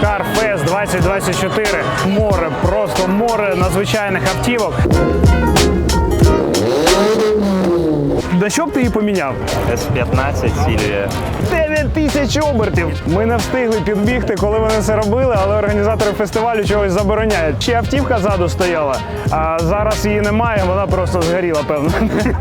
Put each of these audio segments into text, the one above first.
Carfest 2024. Море, просто море надзвичайних автівок. На що б ти її поміняв? С-15 Сільвія. 9 тисяч обертів. Ми не встигли підбігти, коли вони це робили, але організатори фестивалю чогось забороняють. Ще автівка ззаду стояла, а зараз її немає, вона просто згоріла, певно.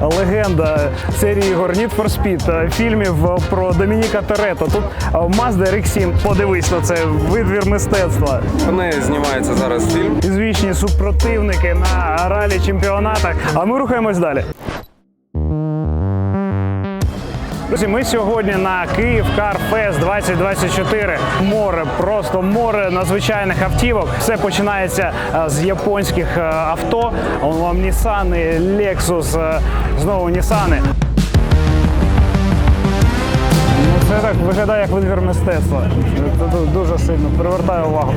Легенда серії ігор Need for Speed, е, фільмів е, про Домініка Торетто. Тут е, Mazda RX-7. Подивись на це витвір мистецтва. Про неї знімається зараз фільм. Звічні супротивники на ралі чемпіонатах. А ми рухаємось далі. Друзі, ми сьогодні на Київ Fest 2024. Море, просто море надзвичайних автівок. Все починається е, з японських е, авто. Вон вам Nissan, Lexus, е, знову Nissan. Ну, це так виглядає як витвір мистецтва. Це дуже сильно привертає увагу.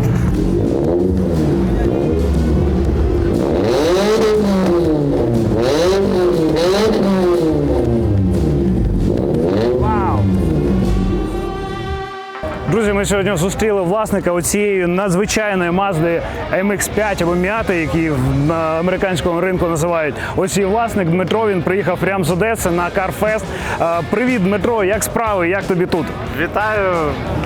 Друзі, ми сьогодні зустріли власника оцієї надзвичайної Mazda MX-5 або Miata, які на американському ринку називають. Ось її власник Дмитро. Він приїхав прямо з Одеси на CarFest. Е, Привіт, Дмитро! Як справи? Як тобі тут? Вітаю!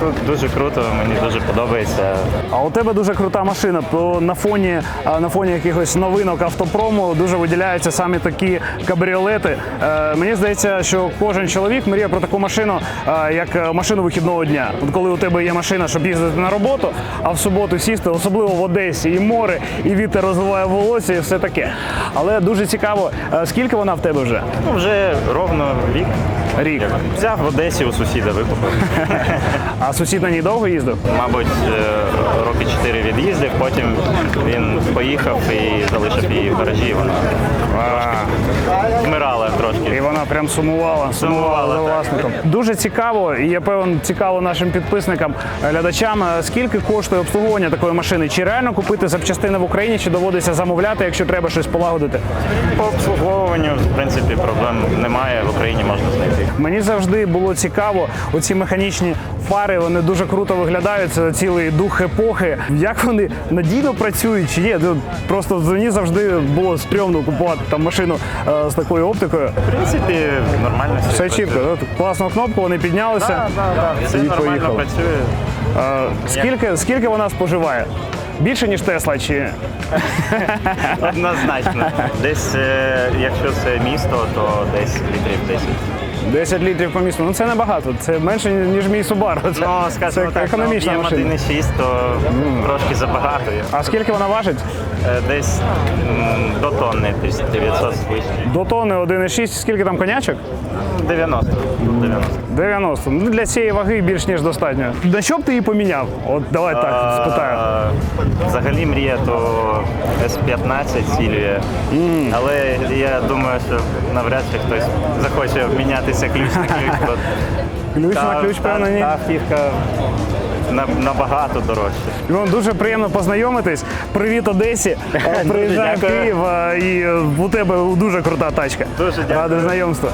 Тут дуже круто, мені дуже подобається. А у тебе дуже крута машина. На фоні, на фоні якихось новинок автопрому дуже виділяються саме такі кабріолети. Е, мені здається, що кожен чоловік мріє про таку машину, е, як е, машину вихідного дня. От коли у тебе є машина, щоб їздити на роботу, а в суботу сісти, особливо в Одесі, і море, і вітер розвиває волосся, і все таке. Але дуже цікаво, е, скільки вона в тебе вже? Ну, вже ровно рік. Рік. Взяв в Одесі у сусіда викупив. А сусід на ній довго їздив? Мабуть, е, роки чотири від'їздив, потім він поїхав і залишив її в гаражі. і Вона вмирала трошки. І вона прям сумувала, сумувала Сумувала, за власником. Дуже цікаво, і я певен, цікаво нашим підписникам, глядачам. е, Скільки коштує обслуговування такої машини? Чи реально купити запчастини в Україні, чи доводиться замовляти, якщо треба щось полагодити? По обслуговуванню, в принципі, проблем немає. В Україні можна знайти. Мені завжди було цікаво, оці механічні фари, вони дуже круто виглядають. Це цілий дух епохи. Як вони надійно працюють чи ні? Ну, Просто мені завжди було стрьомно купувати там машину е, з такою оптикою. В принципі, нормально Все чітко. да? Класну кнопку, вони піднялися. Так, так, так. Все і нормально поїхали. працює. Е, Скільки, скільки вона споживає? Більше, ніж Тесла, чи Однозначно. Десь, е, якщо це місто, то десь літрів 10. 10 літрів по місту. Ну це небагато, це менше, ніж мій Subaru. Це, Ну, скажімо це так, економічна ну, машина. 1,6, то трошки забагато. А скільки вона важить? Е, Десь м, до тонни, десь 900 з вище. До тонни 1,6. Скільки там конячок? 90. 90. 90. Ну, для цієї ваги більш ніж достатньо. На що б ти її поміняв? От давай так спитаю. Взагалі мрія то С-15 Сільвія. Але я думаю, що навряд чи хтось захоче обмінятися ключ на ключ. бо Ключ та- на ключ, та- певно, ні. Та автівка на- набагато дорожча. Іван, дуже приємно познайомитись. Привіт, Одесі. Е, Приїжджай в дякую. Київ е, і е, у тебе дуже крута тачка. Дуже дякую. Радий знайомству.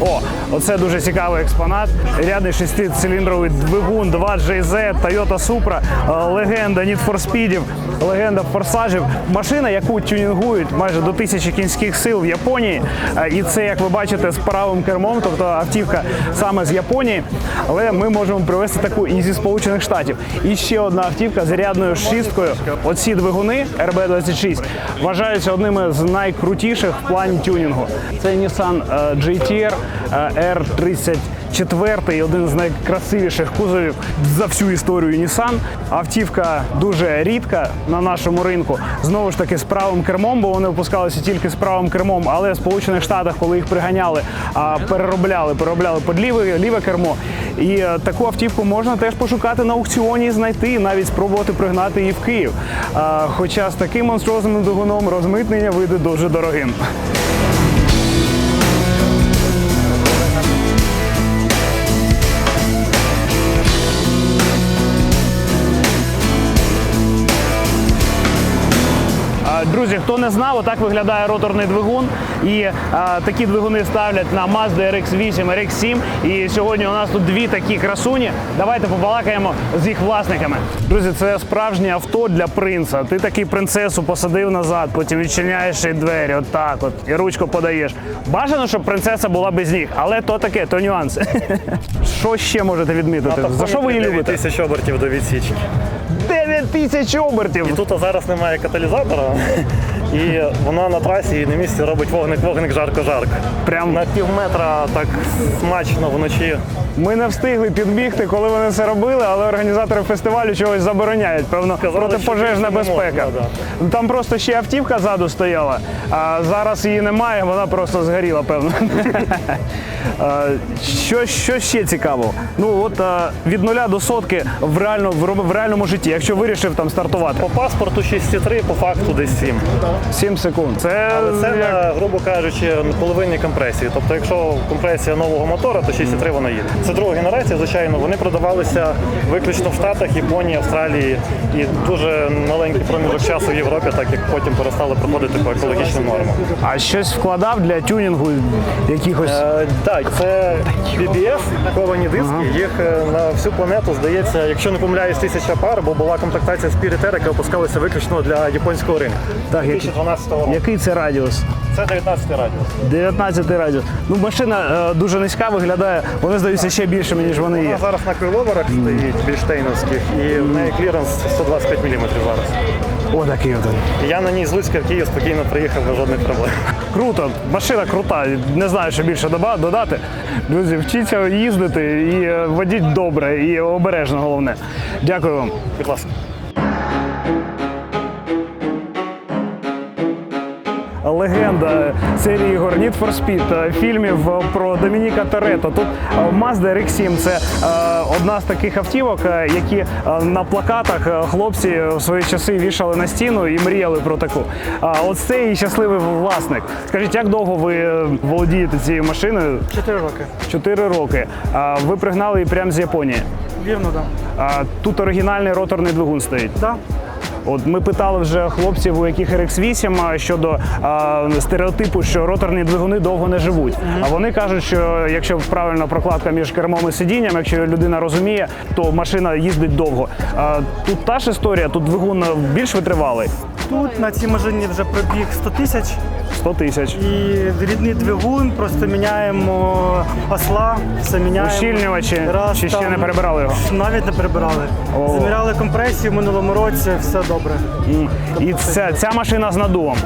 О, оце дуже цікавий експонат. Рядний шестициліндровий двигун 2JZ, Toyota Supra, е, легенда Need for Speedів, легенда форсажів. Машина, яку тюнінгують майже до тисячі кінських сил в Японії. Е, І це, як ви бачите, з правим кермом, тобто автівка саме з Японії. Але ми можемо привезти таку і зі Сполучених Штатів. І ще одна автівка з рядною шісткою. Оці двигуни RB26 вважаються одними з найкрутіших в плані тюнінгу. Це Nissan е, GTR R34, один з найкрасивіших кузовів за всю історію Nissan. Автівка дуже рідка на нашому ринку. Знову ж таки з правим кермом, бо вони випускалися тільки з правим кермом. Але в Сполучених Штатах, коли їх приганяли, переробляли, переробляли під ліве, ліве кермо. І е, таку автівку можна теж пошукати на аукціоні і знайти, навіть спробувати пригнати її в Київ. Хоча з таким монструозним двигуном розмитнення вийде дуже дорогим. Друзі, хто не знав, отак виглядає роторний двигун. І е, такі двигуни ставлять на Mazda RX-8, RX-7. І сьогодні у нас тут дві такі красуні. Давайте побалакаємо з їх власниками. Друзі, це справжнє авто для принца. Ти такий принцесу посадив назад, потім відчиняєш їй двері, отак, от і ручку подаєш. Бажано, щоб принцеса була без ніг, але то таке, то нюанс. Що ще можете відмітити? За що ви її любите? тисяч обертів до відсічки. 9 тисяч обертів. І Тут зараз немає каталізатора, і вона на трасі і на місці робить вогник-вогник жарко-жарко. Прям На пів метра так смачно вночі. Ми не встигли підбігти, коли вони це робили, але організатори фестивалю чогось забороняють. Певно, Казали, протипожежна безпека. можна, Ну, Там просто ще автівка ззаду стояла, а зараз її немає, вона просто згоріла, певно. Що, що ще цікаво? Ну от від нуля до сотки в, реально, в реальному житті, якщо вирішив там стартувати. По паспорту 6,3, по факту десь 7. 7 секунд. Це, Але це, як- на, грубо кажучи, на половині компресії. Тобто, якщо компресія нового мотора, то 6,3 вона їде. Це друга генерація, звичайно. Вони продавалися виключно в Штатах, Японії, Австралії і дуже маленький проміжок часу в Європі, так як потім перестали проходити по екологічним нормам. а щось вкладав для тюнінгу якихось. Е, так, це BBS, ковані диски. Їх е, на всю планету здається, якщо не помиляюсь, тисяча пар, бо була комплектація Spirit Air, яка опускалася виключно для японського ринку. Так, 2012 року. який це радіус? Це 19 радіус. 19 радіус. Ну, машина е, дуже низька виглядає, вони здаються ще більшими, ніж вони Вона є. зараз на койловерах стоїть більштейновських, і в неї кліренс 125 мм зараз. О, такий він. Я на ній з Луцька в Київ спокійно приїхав без жодних проблем. Круто, машина крута. Не знаю, що більше доба- додати. Друзі, вчіться їздити і е, водіть добре, і обережно головне. Дякую вам. Будь ласка. Легенда серії ігор Need for Speed, е, фільмів е, про Домініка Торетто. Тут Mazda RX-7 – це е, одна з таких автівок, які на плакатах хлопці в свої часи вішали на стіну і мріяли про таку. От це її щасливий власник. Скажіть, як довго ви володієте цією машиною? Чотири роки. Чотири роки. Ви пригнали її прямо з Японії. Вірно, так. А тут оригінальний роторний двигун стоїть. Да. От ми питали вже хлопців, у яких RX-8 щодо а, стереотипу, що роторні двигуни довго не живуть. А вони кажуть, що якщо правильна прокладка між кермом і сидінням, якщо людина розуміє, то машина їздить довго. А, тут та ж історія, тут двигун більш витривалий. Тут на цій машині вже пробіг 100 тисяч 100 тисяч. і рідний двигун, просто міняємо осла, все міняємо. Ущільнювачі? Раз Чи ще там- не перебирали його? Навіть не перебирали. О. Заміряли компресію в минулому році, все добре. М. І ця, ця машина з надувом.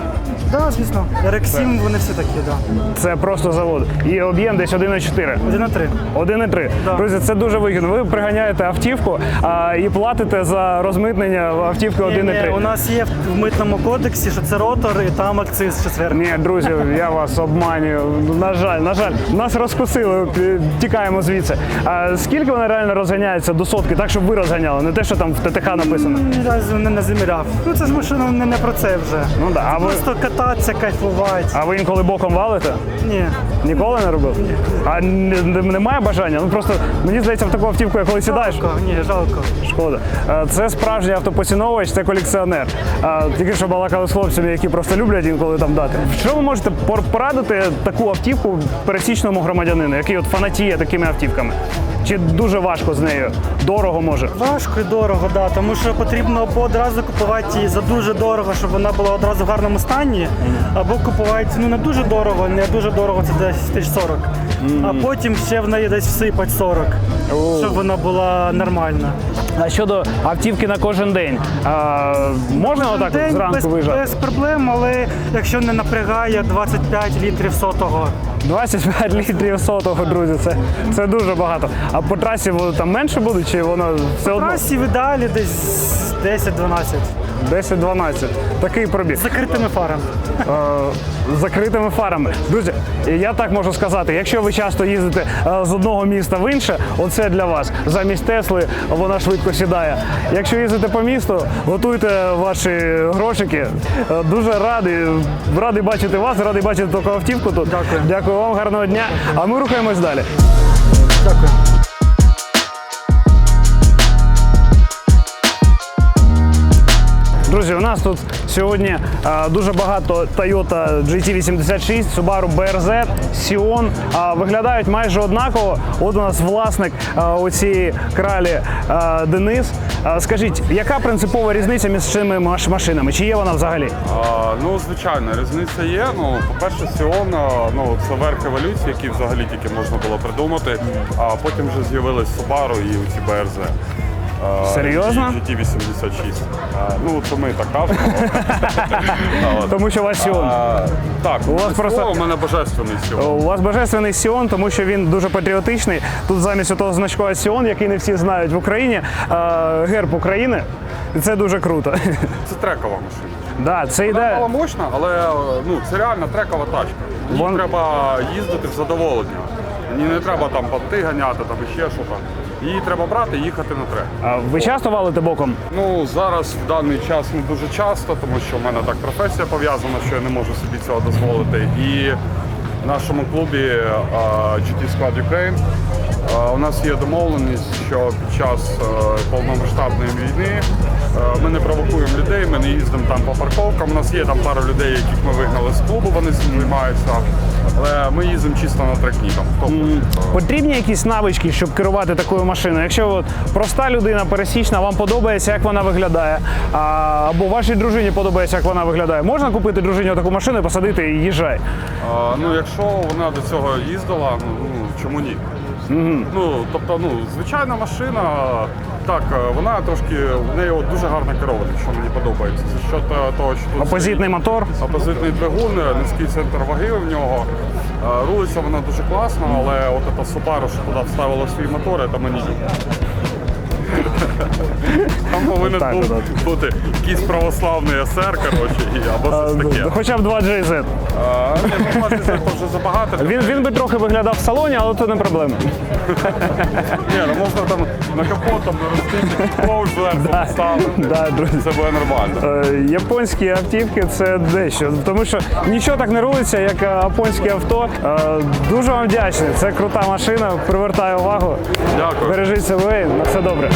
Так, да, звісно. RX-7 вони всі такі, так. Це просто завод. І об'єм десь 1,4. Да. 1 на 3. 1,3. Да. Друзі, це дуже вигідно. Ви приганяєте автівку а, і платите за розмитнення автівки 1,3. У нас є в митному кодексі, що це ротор і там акциз ще зверху. Ні, друзі, я вас обманюю. На жаль, на жаль, нас розкусили. Тікаємо звідси. А скільки вона реально розганяється до сотки, так щоб ви розганяли, не те, що там в ТТХ написано. Ні разу не, не заміряв. Ну це ж машина не, не про це вже. Ну да, а ви, Просто кататися, кайфувати. а ви інколи боком валите? Ні. Ніколи не робив? Ні. А не- не- немає бажання? Ну просто мені здається, в таку автівку, я коли сідаєш. Жалко, ні, жалко. Шкода. Е, Це справжній автопоціновувач, це колекціонер. Е, Тільки що балакали з хлопцями, які просто люблять інколи там дати. Що ви можете пор- порадити таку автівку пересічному громадянину, який от фанатіє такими автівками? Чи дуже важко з нею? Дорого може? Важко і дорого, да, тому що потрібно або одразу купувати її за дуже дорого, щоб вона була одразу в гарному стані, або купувати ну не дуже дорого, не дуже дорого, це десь тисяч 40. А потім ще в неї десь всипать 40, щоб вона була нормальна. А щодо автівки на кожен день, а, можна отак День зранку без, виїжджати? без проблем, але якщо не напрягає 25 літрів сотого. 25 літрів сотого, друзі, це, це дуже багато. А по трасі воно там менше буде, чи воно все В одно трасі в ідеалі десь 10-12 10-12? Такий пробіг. з закритими фарами. е, з закритими фарами. Друзі, я так можу сказати, якщо ви часто їздите е, з одного міста в інше, оце для вас. Замість Тесли вона швидко сідає. Якщо їздите по місту, готуйте ваші грошики. Е, Дуже радий, радий бачити вас, радий бачити таку автівку тут. Дякую. Дякую вам, гарного дня. А ми рухаємось далі. Дякую. Нас тут сьогодні дуже багато Toyota GT86, Subaru BRZ, Sion. Виглядають майже однаково. От у нас власник у цієї кралі Денис. Скажіть, яка принципова різниця між цими машинами? Чи є вона взагалі? А, ну, звичайно, різниця є. Ну, по-перше, Сіон, ну, це верх еволюції, який взагалі тільки можна було придумати. А потім вже з'явились Subaru і ці BRZ. Серйозно? GT86. А, ну, це ми так кажемо. А, от. Тому що у вас. А, так, У вас просто- у мене божественний Сіон. У вас божественний Сіон, тому що він дуже патріотичний. Тут замість того значкова Сіон, який не всі знають в Україні, е, герб України. І це дуже круто. Це трекова машина. Да, це Вона йде. мало мощна, але ну, це реально трекова тачка. Їй Вон- треба їздити в задоволення. Не треба там понти ганяти, там ще що там. Її треба брати і їхати на трек. А Ви часто валите боком? Ну зараз в даний час не дуже часто, тому що в мене так професія пов'язана, що я не можу собі цього дозволити. І в нашому клубі GT Squad Ukraine у нас є домовленість, що під час е, повномасштабної війни е, ми не провокуємо людей, ми не їздимо там по парковкам. У нас є там пару людей, яких ми вигнали з клубу, вони займаються. Але ми їздимо чисто на трекні. Там, тобто, Потрібні якісь навички, щоб керувати такою машиною. Якщо от проста людина пересічна, вам подобається, як вона виглядає, або вашій дружині подобається, як вона виглядає. Можна купити дружині таку машину посадити і їжджай. А, ну, якщо вона до цього їздила, ну, ну чому ні? Ну, тобто, ну, звичайна машина, так, е, вона трошки, в неї от дуже гарна керованість, що мені подобається. За що того, що тут Опозитний мотор. стоїть опозитний двигун, е, низький центр ваги в нього. Е, Рулиться вона дуже класно, але от ця Subaru, що туди вставила свій мотор, це мені. Там повинен Так, був бути якийсь православний СР, коротше, або щось таке. Хоча б 2 GZ. А, ні, ну, це вже забагато. Він, він би трохи виглядав в салоні, але це не проблема. Ні, ну можна там на капот там Да, друзі. Це буде нормально. Е, Японські автівки це дещо, тому що нічого так не рулиться, як е, японське авто. Е, Дуже вам вдячний. Це крута машина, привертає увагу. Дякую. Бережіть себе, на все добре.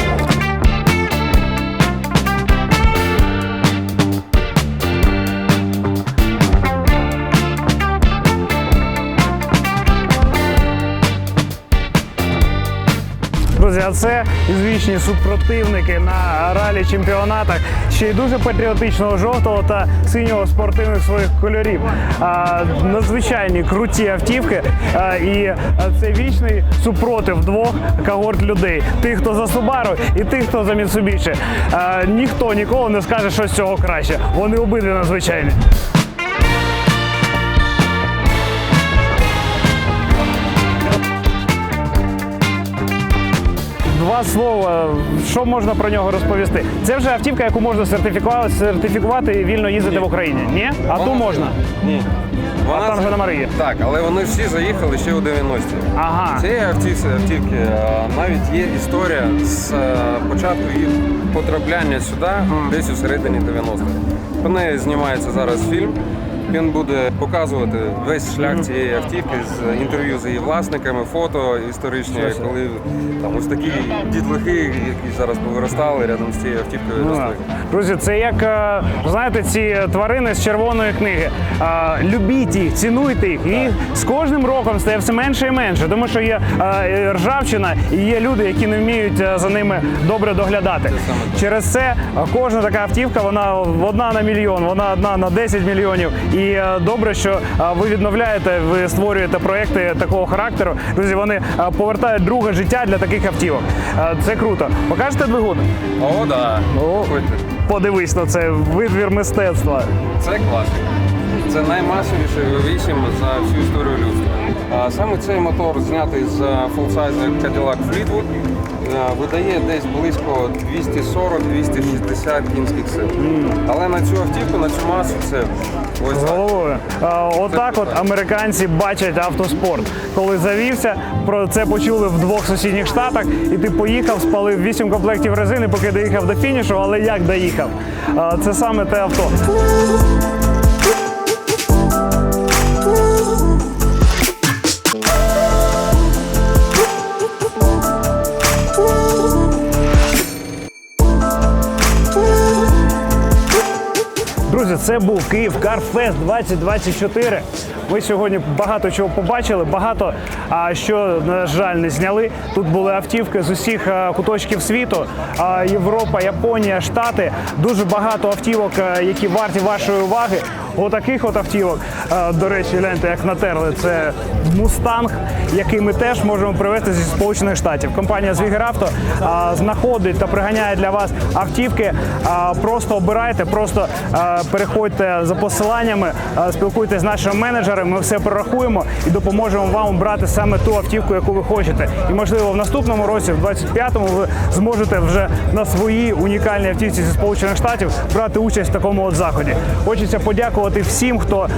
Друзі, а це звічні супротивники на ралі чемпіонатах, ще й дуже патріотичного жовтого та синього спортивних своїх кольорів. А, надзвичайні круті автівки. А, і це вічний супротив двох когорт людей: тих, хто за Subaru і тих, хто за Mitsubishi. Ніхто ніколи не скаже, що з цього краще. Вони обидві надзвичайні. Два слова, що можна про нього розповісти? Це вже автівка, яку можна сертифікувати, сертифікувати і вільно їздити в Україні. Ні? А ту можна. Ні. А там вже номери є. Так, але вони всі заїхали ще у 90-ті. Ага. Цієї автівки, автівки е, навіть є історія з е, початку їх потрапляння сюди, десь у середині 90-х. Про неї знімається зараз фільм. Він буде показувати весь шлях цієї автівки з інтерв'ю з її власниками, фото історичні, коли там ось такі дітлахи, які зараз повиростали рядом з цією автівкою Ну, росли. Друзі, це як е, знаєте, ці тварини з червоної книги. Любіть їх, цінуйте їх. І з кожним роком стає все менше і менше, тому що є е, ржавчина і є люди, які не вміють е, за ними добре доглядати. Через це е, кожна така автівка, вона одна на мільйон, вона одна на 10 мільйонів. І е, добре, що е, ви відновляєте, ви створюєте проекти такого характеру. Друзі, вони е, повертають друге життя для таких автівок. Це круто. Покажете двигун? О, да. О. Подивись на це витвір мистецтва. Це класика. Це наймасовіший V8 за всю історію людства. Саме цей мотор знятий з фулсайзу Cadillac Fleetwood видає десь близько 240-260 кінських сил. Але на цю автівку, на цю масу це ось головою. Отак от американці бачать автоспорт. Коли завівся, про це почули в двох сусідніх штатах, і ти поїхав, спалив 8 комплектів резини, поки доїхав до фінішу, але як доїхав? Це саме те авто. Це був Київ Карфест 2024. Ми сьогодні багато чого побачили, багато а, що, на жаль, не зняли. Тут були автівки з усіх куточків світу: Європа, Японія, Штати. Дуже багато автівок, які варті вашої уваги. Отаких от автівок, до речі, гляньте, як натерли. Це Мустанг, який ми теж можемо привезти зі Сполучених Штатів. Компанія Звігеравто знаходить та приганяє для вас автівки. Просто обирайте, просто переходьте за посиланнями, спілкуйтесь з нашими менеджерами. Ми все прорахуємо і допоможемо вам обрати саме ту автівку, яку ви хочете. І можливо в наступному році, в 25-му, ви зможете вже на своїй унікальній автівці зі Сполучених Штатів брати участь в такому от заході. Хочеться подякувати всім, хто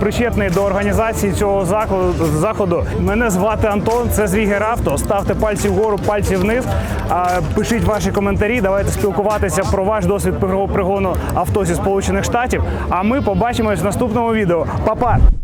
причетний до організації цього заходу. Мене звати Антон. Це Звігер Авто. Ставте пальці вгору, пальці вниз. Пишіть ваші коментарі. Давайте спілкуватися про ваш досвід пригону авто зі Сполучених Штатів. А ми побачимось в наступному відео. Па-па!